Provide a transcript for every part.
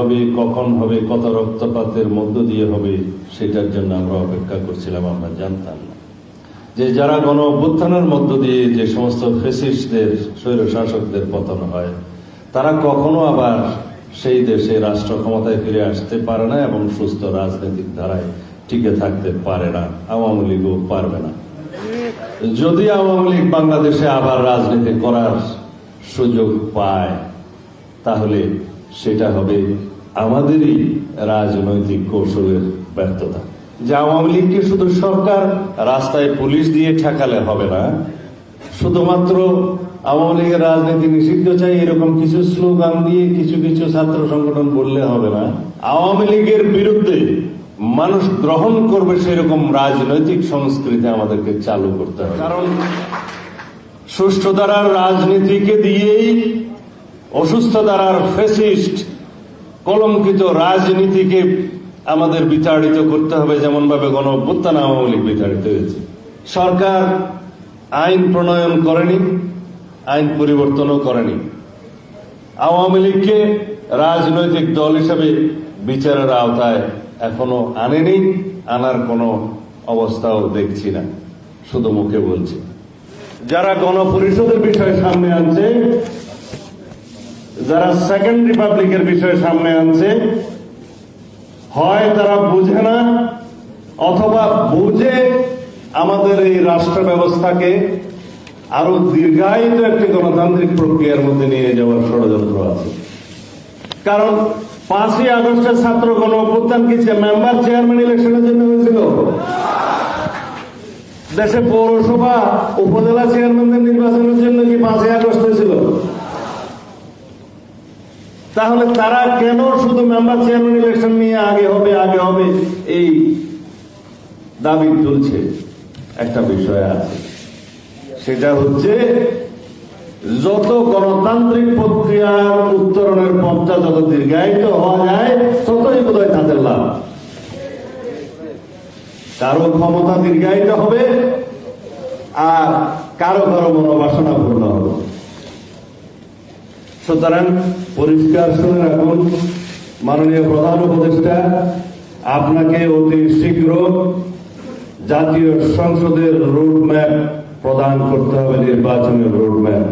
হবে, কখন হবে, কত রক্তপাতের মধ্য দিয়ে হবে, সেটার জন্য আমরা অপেক্ষা করছিলাম, আমরা জানতাম না। যে যারা গণ অভ্যুত্থানের মধ্য দিয়ে যে সমস্ত ফেসিস্টদের স্বৈর শাসকদের পতন হয়, তারা কখনো আবার সেই দেশে রাষ্ট্র ক্ষমতায় ফিরে আসতে পারে না এবং সুস্থ রাজনৈতিক ধারায় টিকে থাকতে পারে না, আওয়ামী লীগও পারবে না। যদি আওয়ামী লীগ বাংলাদেশে আবার রাজনীতি করার সুযোগ পায়, তাহলে সেটা হবে আমাদেরই রাজনৈতিক কৌশলের ব্যর্থতা। যে আওয়ামী লীগকে শুধু সরকার রাস্তায় পুলিশ দিয়ে ঠেকালে হবে না, শুধুমাত্র আওয়ামী লীগের রাজনীতি নিষিদ্ধ চাই এরকম কিছু স্লোগান দিয়ে কিছু কিছু ছাত্র সংগঠন বললে হবে না। আওয়ামী লীগের বিরুদ্ধে মানুষ গ্রহণ করবে সেরকম রাজনৈতিক সংস্কৃতি আমাদেরকে চালু করতে হবে। কারণ সুষ্ঠু দ্বারার রাজনীতিকে দিয়েই অসুস্থ দ্বারার ফেসিস্ট কলঙ্কিত রাজনীতিকে আমাদের বিতাড়িত করতে হবে যেমন ভাবে গণ অভ্যুত্থান আওয়ামী লীগ বিতাড়িত হয়েছে। সরকার আইন প্রণয়ন করেনি, আইন পরিবর্তনও করেনি। আওয়ামী লীগকে রাজনৈতিক দল হিসেবে বিচারের আওতায় এখনও আনেনি, আনার কোনো অবস্থাও দেখছি না, শুধু মুখে বলছি। যারা গণপরিষদের বিষয় সামনে আনছে যারা সেকেন্ড রিপাবলিকের বিষয় সামনে আনছে, হয় তারা বুঝে না, অথবা বুঝে আমাদের এই রাষ্ট্র ব্যবস্থাকে আরও দীর্ঘায়িত একটি গণতান্ত্রিক প্রক্রিয়ার মধ্যে নিয়ে যাওয়ার ষড়যন্ত্র আছে। কারণ পাঁচই আগস্টের ছাত্র গণ অভ্যুত্থান কি মেম্বার চেয়ারম্যান ইলেকশনের জন্য হয়েছিল? দেশে পৌরসভা উপজেলা চেয়ারম্যানদের নির্বাচনের জন্য কি পাঁচই আগস্ট হয়েছিল? তাহলে তারা কেন শুধু মেম্বার চেয়ারম্যান ইলেকশন নিয়ে আগে হবে আগে হবে? এই দাবি তুলছে একটা বিষয় আছে। সেটা হচ্ছে যত গণতান্ত্রিক প্রক্রিয়ার উত্তরণের পথটা যত দীর্ঘায়িত হওয়া যায়, ততই বোধ হয় তাদের লাভ। কারও ক্ষমতা দীর্ঘায়িত হবে আর কারও কারও মনোবাসনা পূর্ণ হবে। সুতরাং পরিষ্কার শুনে রাখুন, মাননীয় প্রধান উপদেষ্টা, আপনাকে অতি শীঘ্র জাতীয় সংসদের রোডম্যাপ প্রদান করতে হবে নির্বাচনের রোডম্যাপ।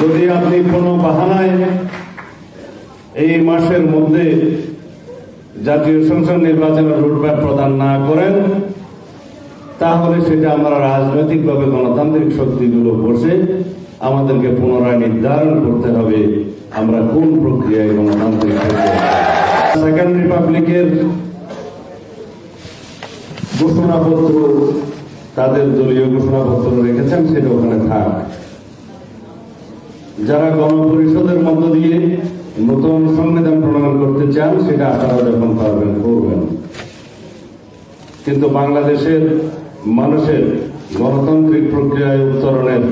যদি আপনি কোনো বাহানায় এই মাসের মধ্যে জাতীয় সংসদ নির্বাচনের রোডম্যাপ প্রদান না করেন, তাহলে সেটা আমরা রাজনৈতিকভাবে গণতান্ত্রিক শক্তিগুলো বসে আমাদেরকে পুনরায় নির্ধারণ করতে হবে আমরা কোন প্রক্রিয়ায় গণতান্ত্রিক সেকেন্ড রিপাবলিকের ঘোষণাপত্র তাদের দলীয় ঘোষণাপত্র রেখেছেন, সেটা ওখানে থাক। যারা গণপরিষদের মধ্য দিয়ে নতুন সংবিধান প্রণয়ন করতে চান, সেটা আপনারা যখন পারবেন, করবেন। কিন্তু বাংলাদেশের মানুষের গণতান্ত্রিক প্রক্রিয়ায় উত্তরণের